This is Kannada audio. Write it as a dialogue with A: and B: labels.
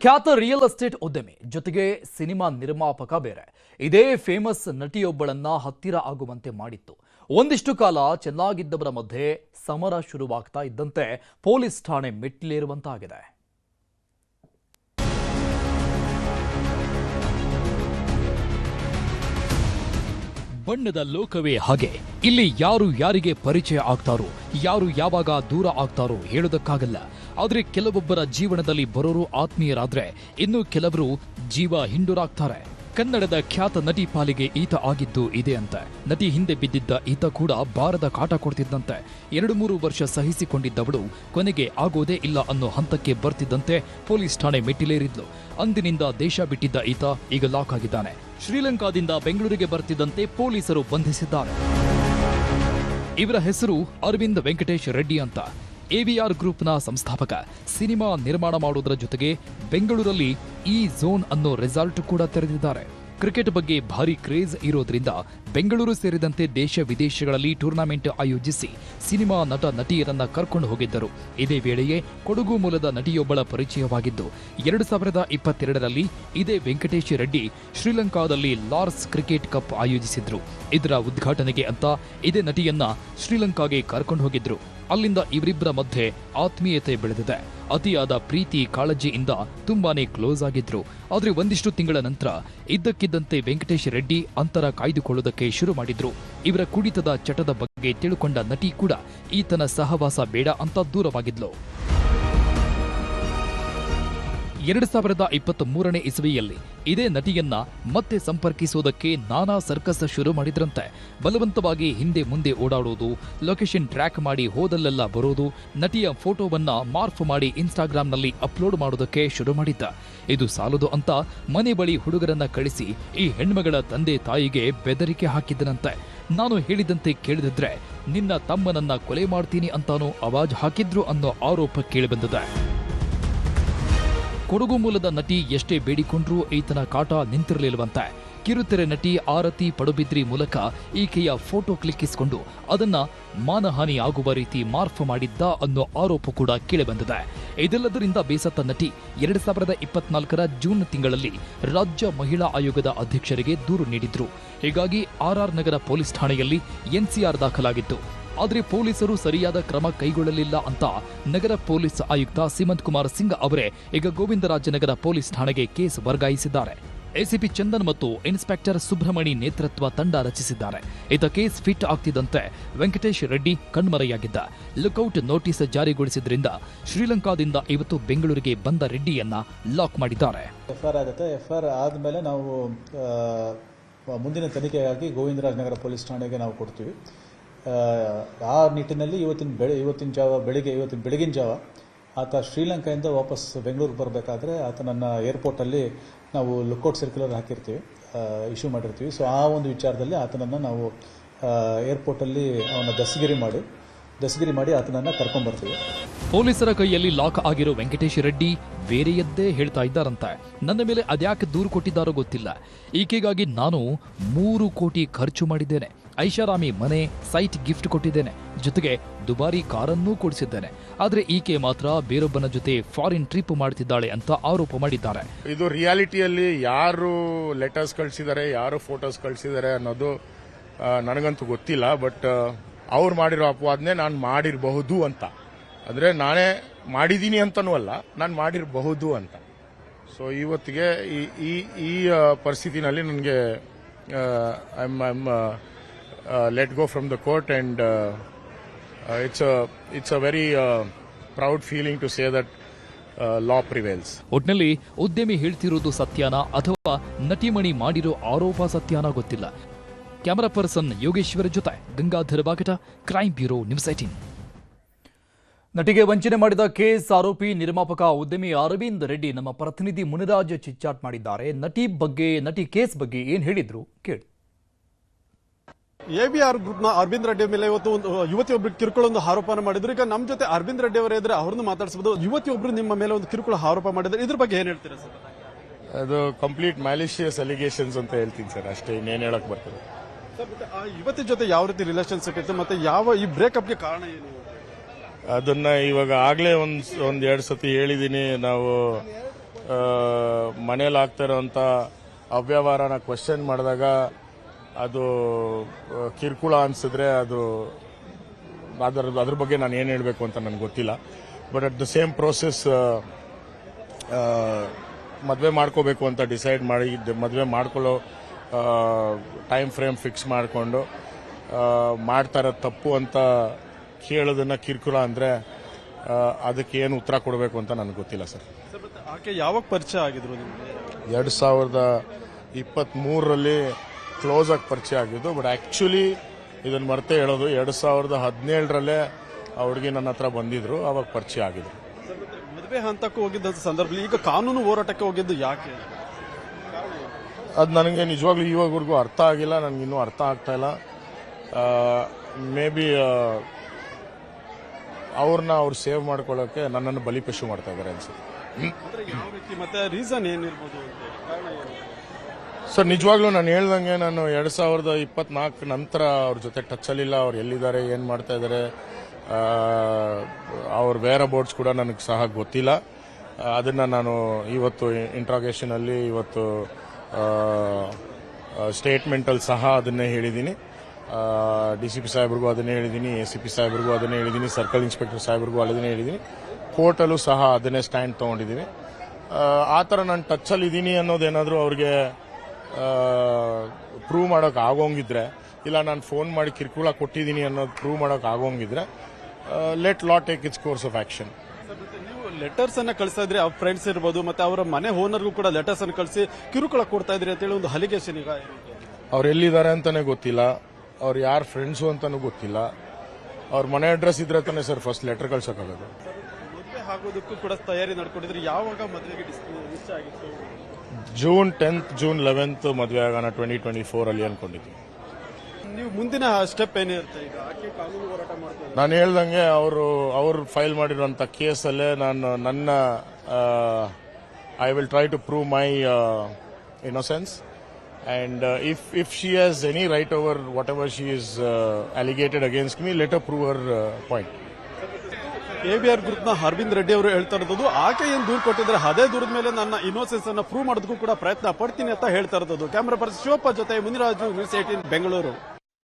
A: ಖ್ಯಾತ ರಿಯಲ್ ಎಸ್ಟೇಟ್ ಉದ್ಯಮಿ ಜೊತೆಗೆ ಸಿನಿಮಾ ನಿರ್ಮಾಪಕ ಬೇರೆ. ಇದೇ ಫೇಮಸ್ ನಟಿಯೊಬ್ಬಳನ್ನ ಹತ್ತಿರ ಆಗುವಂತೆ ಮಾಡಿತ್ತು. ಒಂದಿಷ್ಟು ಕಾಲ ಚೆನ್ನಾಗಿದ್ದವರ ಮಧ್ಯೆ ಸಮರ ಶುರುವಾಗ್ತಾ ಇದ್ದಂತೆ ಪೊಲೀಸ್ ಠಾಣೆ ಮೆಟ್ಟಿಲೇರುವಂತಾಗಿದೆ. ಬಣ್ಣದ ಲೋಕವೇ ಹಾಗೆ. ಇಲ್ಲಿ ಯಾರು ಯಾರಿಗೆ ಪರಿಚಯ ಆಗ್ತಾರೋ, ಯಾರು ಯಾವಾಗ ದೂರ ಆಗ್ತಾರೋ ಹೇಳೋದಕ್ಕಾಗಲ್ಲ. ಆದ್ರೆ ಕೆಲವೊಬ್ಬರ ಜೀವನದಲ್ಲಿ ಬರೋರು ಆತ್ಮೀಯರಾದ್ರೆ ಇನ್ನು ಕೆಲವರು ಜೀವ ಹಿಂಡುರಾಗ್ತಾರೆ. ಕನ್ನಡದ ಖ್ಯಾತ ನಟಿ ಪಾಲಿಗೆ ಈತ ಆಗಿದ್ದು ಇದೆ ಅಂತ. ನಟಿ ಹಿಂದೆ ಬಿದ್ದಿದ್ದ ಈತ ಕೂಡ ಬಾರದ ಕಾಟ ಕೊಡ್ತಿದ್ದಂತೆ. ಎರಡು ಮೂರು ವರ್ಷ ಸಹಿಸಿಕೊಂಡಿದ್ದವಳು ಕೊನೆಗೆ ಆಗೋದೇ ಇಲ್ಲ ಅನ್ನೋ ಹಂತಕ್ಕೆ ಬರ್ತಿದ್ದಂತೆ ಪೊಲೀಸ್ ಠಾಣೆ ಮೆಟ್ಟಿಲೇರಿದ್ಲು. ಅಂದಿನಿಂದ ದೇಶ ಬಿಟ್ಟಿದ್ದ ಈತ ಈಗ ಲಾಕ್ ಆಗಿದ್ದಾನೆ. ಶ್ರೀಲಂಕಾದಿಂದ ಬೆಂಗಳೂರಿಗೆ ಬರ್ತಿದ್ದಂತೆ ಪೊಲೀಸರು ಬಂಧಿಸಿದ್ದಾರೆ. ಇವರ ಹೆಸರು ಅರವಿಂದ್ ವೆಂಕಟೇಶ್ ರೆಡ್ಡಿ ಅಂತ. ಎವಿಆರ್ ಗ್ರೂಪ್ನ ಸಂಸ್ಥಾಪಕ ಸಿನಿಮಾ ನಿರ್ಮಾಣ ಮಾಡುವುದರ ಜೊತೆಗೆ ಬೆಂಗಳೂರಲ್ಲಿ ಈ ಝೋನ್ ಅನ್ನೋ ರೆಸಾರ್ಟ್ ಕೂಡ ತೆರೆದಿದ್ದಾರೆ. ಕ್ರಿಕೆಟ್ ಬಗ್ಗೆ ಭಾರಿ ಕ್ರೇಜ್ ಇರೋದ್ರಿಂದ ಬೆಂಗಳೂರು ಸೇರಿದಂತೆ ದೇಶ ವಿದೇಶಗಳಲ್ಲಿ ಟೂರ್ನಮೆಂಟ್ ಆಯೋಜಿಸಿ ಸಿನಿಮಾ ನಟ ನಟಿಯರನ್ನ ಕರ್ಕೊಂಡು ಹೋಗಿದ್ದರು. ಇದೇ ವೇಳೆಯೇ ಕೊಡಗು ಮೂಲದ ನಟಿಯೊಬ್ಬಳ ಪರಿಚಯವಾಗಿದ್ದು, ಎರಡು ಸಾವಿರದ ಇಪ್ಪತ್ತೆರಡರಲ್ಲಿ ಇದೇ ವೆಂಕಟೇಶ್ ರೆಡ್ಡಿ ಶ್ರೀಲಂಕಾದಲ್ಲಿ ಲಾರ್ಸ್ ಕ್ರಿಕೆಟ್ ಕಪ್ ಆಯೋಜಿಸಿದ್ರು. ಇದರ ಉದ್ಘಾಟನೆಗೆ ಅಂತ ಇದೇ ನಟಿಯನ್ನ ಶ್ರೀಲಂಕಾಗೆ ಕರ್ಕೊಂಡು ಹೋಗಿದ್ರು. ಅಲ್ಲಿಂದ ಇವರಿಬ್ಬರ ಮಧ್ಯೆ ಆತ್ಮೀಯತೆ ಬೆಳೆದಿದೆ. ಅತಿಯಾದ ಪ್ರೀತಿ ಕಾಳಜಿಯಿಂದ ತುಂಬಾನೇ ಕ್ಲೋಸ್ ಆಗಿದ್ರು. ಆದ್ರೆ ಒಂದಿಷ್ಟು ತಿಂಗಳ ನಂತರ ಇದ್ದಕ್ಕಿದ್ದಂತೆ ವೆಂಕಟೇಶ್ ರೆಡ್ಡಿ ಅಂತರ ಕಾಯ್ದುಕೊಳ್ಳುವುದಕ್ಕೆ ಶುರು ಮಾಡಿದ್ರು. ಇವರ ಕುಡಿತದ ಚಟದ ಬಗ್ಗೆ ತಿಳ್ಕೊಂಡ ನಟಿ ಕೂಡ ಈತನ ಸಹವಾಸ ಬೇಡ ಅಂತ ದೂರವಾಗಿದ್ಲು. ಎರಡು ಸಾವಿರದ ಇಪ್ಪತ್ತ್ ಮೂರನೇ ಇಸವಿಯಲ್ಲಿ ಇದೇ ನಟಿಯನ್ನ ಮತ್ತೆ ಸಂಪರ್ಕಿಸುವುದಕ್ಕೆ ನಾನಾ ಸರ್ಕಸ್ ಶುರು ಮಾಡಿದ್ರಂತೆ. ಬಲವಂತವಾಗಿ ಹಿಂದೆ ಮುಂದೆ ಓಡಾಡೋದು, ಲೊಕೇಶನ್ ಟ್ರ್ಯಾಕ್ ಮಾಡಿ ಹೋದಲ್ಲೆಲ್ಲ ಬರೋದು, ನಟಿಯ ಫೋಟೋವನ್ನ ಮಾರ್ಫ್ ಮಾಡಿ ಇನ್ಸ್ಟಾಗ್ರಾಂನಲ್ಲಿ ಅಪ್ಲೋಡ್ ಮಾಡೋದಕ್ಕೆ ಶುರು ಮಾಡಿದ್ದ. ಇದು ಸಾಲದು ಅಂತ ಮನೆ ಬಳಿ ಹುಡುಗರನ್ನ ಕಳಿಸಿ ಈ ಹೆಣ್ಮಗಳ ತಂದೆ ತಾಯಿಗೆ ಬೆದರಿಕೆ ಹಾಕಿದ್ದನಂತೆ. ನಾನು ಹೇಳಿದಂತೆ ಕೇಳಿದ್ರೆ ನಿನ್ನ ತಮ್ಮನನ್ನ ಕೊಲೆ ಮಾಡ್ತೀನಿ ಅಂತಾನೂ ಅವಾಜ್ ಹಾಕಿದ್ರು ಅನ್ನೋ ಆರೋಪ ಕೇಳಿಬಂದಿದೆ. ಕೊಡಗು ಮೂಲದ ನಟಿ ಎಷ್ಟೇ ಬೇಡಿಕೊಂಡ್ರೂ ಈತನ ಕಾಟ ನಿಂತಿರಲಿಲ್ಲವಂತೆ. ಕಿರುತೆರೆ ನಟಿ ಆರತಿ ಪಡುಬಿದ್ರಿ ಮೂಲಕ ಈಕೆಯ ಫೋಟೋ ಕ್ಲಿಕ್ಕಿಸಿಕೊಂಡು ಅದನ್ನ ಮಾನಹಾನಿ ಆಗುವ ರೀತಿ ಮಾರ್ಫ್ ಮಾಡಿದ್ದ ಅನ್ನೋ ಆರೋಪ ಕೂಡ ಕೇಳಿಬಂದಿದೆ. ಇದೆಲ್ಲದರಿಂದ ಬೇಸತ್ತ ನಟಿ ಎರಡ್ ಸಾವಿರದ ಇಪ್ಪತ್ನಾಲ್ಕರ ಜೂನ್ ತಿಂಗಳಲ್ಲಿ ರಾಜ್ಯ ಮಹಿಳಾ ಆಯೋಗದ ಅಧ್ಯಕ್ಷರಿಗೆ ದೂರು ನೀಡಿದ್ರು. ಹೀಗಾಗಿ ಆರ್ಆರ್ ನಗರ ಪೊಲೀಸ್ ಠಾಣೆಯಲ್ಲಿ ಎನ್ಸಿಆರ್ ದಾಖಲಾಗಿತ್ತು. ಆದರೆ ಪೊಲೀಸರು ಸರಿಯಾದ ಕ್ರಮ ಕೈಗೊಳ್ಳಲಿಲ್ಲ ಅಂತ ನಗರ ಪೊಲೀಸ್ ಆಯುಕ್ತ ಸಿಮಂತ್ ಕುಮಾರ್ ಸಿಂಗ್ ಅವರೇ ಈಗ ಗೋವಿಂದರಾಜನಗರ ಪೊಲೀಸ್ ಠಾಣೆಗೆ ಕೇಸ್ ವರ್ಗಾಯಿಸಿದ್ದಾರೆ. ಎಸಿಪಿ ಚಂದನ್ ಮತ್ತು ಇನ್ಸ್ಪೆಕ್ಟರ್ ಸುಬ್ರಹ್ಮಣಿ ನೇತೃತ್ವ ತಂಡ ರಚಿಸಿದ್ದಾರೆ. ಇತ ಕೇಸ್ ಫಿಟ್ ಆಗ್ತಿದ್ದಂತೆ ವೆಂಕಟೇಶ್ ರೆಡ್ಡಿ ಕಣ್ಮರೆಯಾಗಿದ್ದ. ಲುಕೌಟ್ ನೋಟಿಸ್ ಜಾರಿಗೊಳಿಸಿದ್ರಿಂದ ಶ್ರೀಲಂಕಾದಿಂದ ಇವತ್ತು ಬೆಂಗಳೂರಿಗೆ ಬಂದ ರೆಡ್ಡಿಯನ್ನ ಲಾಕ್ ಮಾಡಿದ್ದಾರೆ.
B: ಎಫ್ಐಆರ್ ಆಗುತ್ತೆ. ಎಫ್ಐಆರ್ ಆದಮೇಲೆ ನಾವು ಮುಂದಿನ ತನಿಖೆಗಾಗಿ ಗೋವಿಂದರಾಜನಗರ ಪೊಲೀಸ್ ಠಾಣೆಗೆ ನಾವು ಕೊಡ್ತೀವಿ. ಆ, ನಿಟ್ಟಿನಲ್ಲಿ ಇವತ್ತಿನ ಬೆಳೆ ಇವತ್ತಿನ ಜಾವ ಬೆಳಿಗ್ಗೆ ಇವತ್ತಿನ ಬೆಳಗಿನ ಜಾವ ಆತ ಶ್ರೀಲಂಕಾದಿಂದ ವಾಪಸ್ ಬೆಂಗಳೂರಿಗೆ ಬರಬೇಕಾದ್ರೆ ಆತನನ್ನು ಏರ್ಪೋರ್ಟಲ್ಲಿ ನಾವು ಲುಕೌಟ್ ಸರ್ಕ್ಯುಲರ್ ಹಾಕಿರ್ತೀವಿ ಇಶ್ಯೂ ಮಾಡಿರ್ತೀವಿ. ಸೊ ಆ ಒಂದು ವಿಚಾರದಲ್ಲಿ ಆತನನ್ನು ನಾವು ಏರ್ಪೋರ್ಟಲ್ಲಿ ಅವನ ದಸಗಿರಿ ಮಾಡಿ ದಸಗಿರಿ ಮಾಡಿ ಆತನನ್ನು ಕರ್ಕೊಂಡ್ಬರ್ತೀವಿ
A: ಪೊಲೀಸರ ಕೈಯಲ್ಲಿ ಲಾಕ್ ಆಗಿರೋ ವೆಂಕಟೇಶ್ ರೆಡ್ಡಿ ಬೇರೆಯದ್ದೇ ಹೇಳ್ತಾ ಇದ್ದಾರಂತೆ. ನನ್ನ ಮೇಲೆ ಅದ್ಯಾಕೆ ದೂರು ಕೊಟ್ಟಿದ್ದಾರೋ ಗೊತ್ತಿಲ್ಲ. ಈಕೆಗಾಗಿ ನಾನು ಮೂರು ಕೋಟಿ ಖರ್ಚು ಮಾಡಿದ್ದೇನೆ. ಐಷಾರಾಮಿ ಮನೆ ಸೈಟ್ ಗಿಫ್ಟ್ ಕೊಟ್ಟಿದ್ದೇನೆ. ಜೊತೆಗೆ ದುಬಾರಿ ಕಾರನ್ನೂ ಕೊಡಿಸಿದ್ದೇನೆ. ಆದರೆ ಈಕೆ ಮಾತ್ರ ಬೇರೊಬ್ಬನ ಜೊತೆ ಫಾರಿನ್ ಟ್ರಿಪ್ ಮಾಡ್ತಿದ್ದಾಳೆ ಅಂತ ಆರೋಪ ಮಾಡಿದ್ದಾರೆ.
C: ಇದು ರಿಯಾಲಿಟಿಯಲ್ಲಿ ಯಾರು ಲೆಟರ್ಸ್ ಕಳಿಸಿದ್ದಾರೆ, ಯಾರು ಫೋಟೋಸ್ ಕಳಿಸಿದ್ದಾರೆ ಅನ್ನೋದು ನನಗಂತೂ ಗೊತ್ತಿಲ್ಲ, ಬಟ್ ಅವ್ರು ಮಾಡಿರೋ ಅಪವಾದನೆ ನಾನು ಮಾಡಿರಬಹುದು ಅಂತ. ಅಂದರೆ ನಾನೇ ಮಾಡಿದ್ದೀನಿ ಅಂತನೂ ಅಲ್ಲ, ನಾನು ಮಾಡಿರಬಹುದು ಅಂತ. ಸೊ ಇವತ್ತಿಗೆ ಈ ಈ ಪರಿಸ್ಥಿತಿನಲ್ಲಿ ನನಗೆ I am let go from the court uh, it's it's it's very proud feeling to say that law prevails
A: ಒಟ್ನಲ್ಲಿ ಉದ್ಯಮಿ ಹೇಳ್ತಿರೋದು ಸತ್ಯಾನ ಅಥವಾ ನಟಿಮಣಿ ಮಾಡಿರೋ ಆರೋಪ ಸತ್ಯಾನ ಗೊತ್ತಿಲ್ಲ. ಕ್ಯಾಮರಾ ಪರ್ಸನ್ ಯೋಗೇಶ್ವರ ಜೊತೆ Gangadhara Bagata crime bureau news eighteen ನಟಿಗೆ ವಂಚನೆ ಮಾಡಿದ ಕೇಸ್ ಆರೋಪಿ ನಿರ್ಮಾಪಕ ಉದ್ಯಮಿ ಅರವಿಂದ್ ರೆಡ್ಡಿ ನಮ್ಮ ಪ್ರತಿನಿಧಿ ಮುನಿರಾಜ್ ಚಿಚ್ಚಾಟ್ ಮಾಡಿದ್ದಾರೆ. ನಟಿ ಬಗ್ಗೆ ನಟಿ ಕೇಸ್ ಬಗ್ಗೆ ಏನ್ ಹೇಳಿದ್ರು ಕೇಳಿ.
D: ಎಬಿಆರ್ ಗ್ರೂಪ್ನ ಅರವಿಂದ್ ರೆಡ್ಡಿ ಮೇಲೆ ಇವತ್ತು ಒಂದು ಯುವತಿ ಒಬ್ರು ಕಿರುಕುಳ ಒಂದು ಆರೋಪನ ಮಾಡಿದ್ರು. ಈಗ ನಮ್ಮ ಜೊತೆ ಅರವಿಂದ್ ರೆಡ್ಡಿ ಅವರೇ ಇದ್ರೆ ಅವ್ರನ್ನ ಮಾತಾಡಿಸಬಹುದು ಯುವತಿ ಒಬ್ರು ನಿಮ್ಮ ಮೇಲೆ ಒಂದು ಕಿರುಕುಳ ಆರೋಪ ಮಾಡಿದ್ರೆ ಇದ್ರ ಬಗ್ಗೆ ಏನ್ ಹೇಳ್ತೀರಾ ಸರ್?
C: ಅದು ಕಂಪ್ಲೀಟ್ ಮ್ಯಾಲಿಷಿಯಸ್ ಅಲಿಗೇಷನ್ಸ್ ಅಂತ ಹೇಳ್ತೀನಿ ಸರ್. ಅಷ್ಟೇ ಇನ್ನೇನು ಹೇಳಕ್ ಬರ್ತದೆ.
D: ಯುವತಿ ಜೊತೆ ಯಾವ ರೀತಿ ರಿಲೇಶನ್ಶಿಪ್ ಇತ್ತು? ಮತ್ತೆ ಯಾವ ಈ ಬ್ರೇಕಪ್ಗೆ ಕಾರಣ ಏನು?
C: ಅದನ್ನ ಇವಾಗ ಆಗ್ಲೇ ಒಂದ್ ಒಂದ್ ಎರಡ್ ಸತಿ ಹೇಳಿದೀನಿ. ನಾವು ಮನೇಲಿ ಆಗ್ತಾ ಇರೋಂಥ ಅವ್ಯವಹಾರನ ಕ್ವಶನ್ ಮಾಡಿದಾಗ ಅದು ಕಿರುಕುಳ ಅನಿಸಿದ್ರೆ ಅದು ಅದರ ಅದ್ರ ಬಗ್ಗೆ ನಾನು ಏನು ಹೇಳಬೇಕು ಅಂತ ನನಗೆ ಗೊತ್ತಿಲ್ಲ. But at the same process ಮದುವೆ ಮಾಡ್ಕೋಬೇಕು ಅಂತ ಡಿಸೈಡ್ ಮಾಡಿ ಮದುವೆ ಮಾಡ್ಕೊಳ್ಳೋ ಟೈಮ್ ಫ್ರೇಮ್ ಫಿಕ್ಸ್ ಮಾಡಿಕೊಂಡು ಮಾಡ್ತಾ ಇರೋದು ತಪ್ಪು ಅಂತ ಕೇಳೋದನ್ನ ಕಿರುಕುಳ ಅಂದರೆ ಅದಕ್ಕೆ ಏನು ಉತ್ತರ ಕೊಡಬೇಕು ಅಂತ ನನಗೆ ಗೊತ್ತಿಲ್ಲ ಸರ್.
D: ಆಕೆ ಯಾವಾಗ ಪರಿಚಯ ಆಗಿದ್ರು
C: ಎರಡು ಸಾವಿರದ ಇಪ್ಪತ್ತ್ಮೂರರಲ್ಲಿ ಕ್ಲೋಸ್ ಆಗಿ ಪರಿಚಯ ಆಗಿದ್ದು ಬಟ್ ಆ್ಯಕ್ಚುಲಿ ಇದನ್ನು ಮರ್ತೆ ಹೇಳೋದು ಎರಡು ಸಾವಿರದ ಹದಿನೇಳರಲ್ಲೇ ಆ ಹುಡುಗಿ ನನ್ನ ಹತ್ರ ಬಂದಿದ್ರು ಅವಾಗ ಪರಿಚಯ ಆಗಿದ್ರು.
D: ಮದುವೆ ಹಂತಕ್ಕೂ ಹೋಗಿದ್ದ ಸಂದರ್ಭದಲ್ಲಿ ಈಗ ಕಾನೂನು ಹೋರಾಟಕ್ಕೆ ಹೋಗಿದ್ದು ಯಾಕೆ?
C: ಅದು ನನಗೆ ನಿಜವಾಗ್ಲೂ ಇವಾಗವರೆಗೂ ಅರ್ಥ ಆಗಿಲ್ಲ ನನಗಿನ್ನೂ ಅರ್ಥ ಆಗ್ತಾ ಇಲ್ಲ. ಮೇ ಬಿ ಅವ್ರನ್ನ ಅವ್ರು ಸೇವ್ ಮಾಡ್ಕೊಳ್ಳೋಕೆ ನನ್ನನ್ನು ಬಲಿಪಶು ಮಾಡ್ತಾ ಇದ್ದಾರೆ ಅನ್ಸುತ್ತೆ.
D: ಅಂದ್ರೆ ಯಾವ ರೀತಿ ಮತ್ತೆ ರೀಸನ್ ಏನಿರ್ಬೋದು
C: ಸರ್, ನಿಜವಾಗ್ಲೂ ನಾನು ಹೇಳ್ದಂಗೆ ನಾನು ಎರಡು ಸಾವಿರದ ಇಪ್ಪತ್ನಾಲ್ಕು ನಂತರ ಅವ್ರ ಜೊತೆ ಟಚ್ಚಲ್ಲಿಲ್ಲ ಅವ್ರು ಎಲ್ಲಿದ್ದಾರೆ, ಏನು ಮಾಡ್ತಾ ಇದ್ದಾರೆ ಅವ್ರ ಬೇರೆ ಬೋರ್ಡ್ಸ್ ಕೂಡ ನನಗೆ ಸಹ ಗೊತ್ತಿಲ್ಲ. ಅದನ್ನ ನಾನು ಇವತ್ತು ಇಂಟ್ರಾಗೇಷನಲ್ಲಿ ಇವತ್ತು ಸ್ಟೇಟ್ಮೆಂಟಲ್ಲಿ ಸಹ ಅದನ್ನೇ ಹೇಳಿದ್ದೀನಿ ಡಿ ಸಿ ಪಿ ಸಾಹೇಬ್ರಿಗೂ ಅದನ್ನೇ ಹೇಳಿದ್ದೀನಿ ಎ ಸಿ ಪಿ ಸಾಹೇಬ್ರಿಗೂ ಅದನ್ನೇ ಹೇಳಿದ್ದೀನಿ ಸರ್ಕಲ್ ಇನ್ಸ್ಪೆಕ್ಟರ್ ಸಾಹೇಬ್ರಿಗೂ ಅದನ್ನೇ ಹೇಳಿದ್ದೀನಿ ಕೋರ್ಟಲ್ಲೂ ಸಹ ಅದನ್ನೇ ಸ್ಟ್ಯಾಂಡ್ ತೊಗೊಂಡಿದ್ದೀನಿ ಆ ಥರ ನಾನು ಟಚ್ಚಲ್ಲಿ ಇದ್ದೀನಿ ಅನ್ನೋದೇನಾದರೂ ಅವ್ರಿಗೆ ಪ್ರೂವ್ ಮಾಡೋಕೆ ಆಗೋಂಗಿದ್ರೆ ಇಲ್ಲ ನಾನು ಫೋನ್ ಮಾಡಿ ಕಿರುಕುಳ ಕೊಟ್ಟಿದ್ದೀನಿ ಅನ್ನೋದು ಪ್ರೂವ್ ಮಾಡೋಕೆ ಆಗೋಂಗಿದ್ರೆ let law take its course of action
D: ನೀವು ಲೆಟರ್ಸ್ ಅನ್ನ ಕಳಿಸ್ತಾ ಇದ್ರಿ ಅವ್ರ ಫ್ರೆಂಡ್ಸ್ ಇರ್ಬೋದು ಮತ್ತೆ ಅವರ ಮನೆ ಓನರ್ಗೂ ಕೂಡ ಲೆಟರ್ಸ್ ಅನ್ನು ಕಳಿಸಿ ಕಿರುಕುಳ ಕೊಡ್ತಾ ಇದ್ರಿ ಅಂತೇಳಿ ಒಂದು ಹಲಿಗೆ ಈಗ.
C: ಅವ್ರು ಎಲ್ಲಿದ್ದಾರೆ ಅಂತಾನೆ ಗೊತ್ತಿಲ್ಲ. ಅವ್ರು ಯಾರು ಫ್ರೆಂಡ್ಸು ಅಂತಾನೂ ಗೊತ್ತಿಲ್ಲ. ಅವ್ರ ಮನೆ ಅಡ್ರೆಸ್ ಇದ್ರೆ ತಾನೇ ಸರ್ ಫಸ್ಟ್ ಲೆಟರ್ ಕಳ್ಸೋಕ್ಕಾಗೋದು.
D: ಮದುವೆ ಆಗೋದಕ್ಕೂ ಕೂಡ ತಯಾರಿ ನಡ್ಕೊಂಡಿದ್ರೆ ಯಾವಾಗ ಮದುವೆಗೆ ಡಿಸ್- ಆಗಿತ್ತು?
C: ಜೂನ್ ಟೆಂತ್ ಜೂನ್ ಲೆವೆಂತ್ ಮದುವೆ ಆಗೋಣ ಟ್ವೆಂಟಿ ಟ್ವೆಂಟಿ ಫೋರಲ್ಲಿ ಅನ್ಕೊಂಡಿದ್ವಿ
D: ನೀವು ಮುಂದಿನ ಸ್ಟೆಪ್ ಏನಿರುತ್ತೆ ಈಗ ಆಕೆ ಕಾನೂನು ಹೋರಾಟ
C: ನಾನು ಹೇಳ್ದಂಗೆ ಅವರು ಅವರು ಫೈಲ್ ಮಾಡಿರುವಂಥ ಕೇಸಲ್ಲೇ ನಾನು ನನ್ನ I will try to prove my innocence and if if she has any right over whatever she is alleged against me let a prove our point
D: ABR ಗ್ರೂಪ್ನ ಅರವಿಂದ್ ರೆಡ್ಡಿ ಅವರು ಹೇಳ್ತಾ ಇರೋದು, ಆಕೆ ಏನು ದೂರು ಕೊಟ್ಟಿದ್ರೆ ಅದೇ ದೂರದ ಮೇಲೆ ನನ್ನ ಇನ್ನೋಸೆನ್ಸ್ ಅನ್ನ ಪ್ರೂವ್ ಮಾಡೋದಕ್ಕೂ ಕೂಡ ಪ್ರಯತ್ನ ಪಡ್ತೀನಿ ಅಂತ ಹೇಳ್ತಾ ಇರೋದು. ಕ್ಯಾಮರಾ ಪರ್ಸನ್ ಶಿವಪ್ಪ ಜೊತೆ ಮುನಿರಾಜು ನ್ಯೂಸ್ ಏಟೀನ್ ಬೆಂಗಳೂರು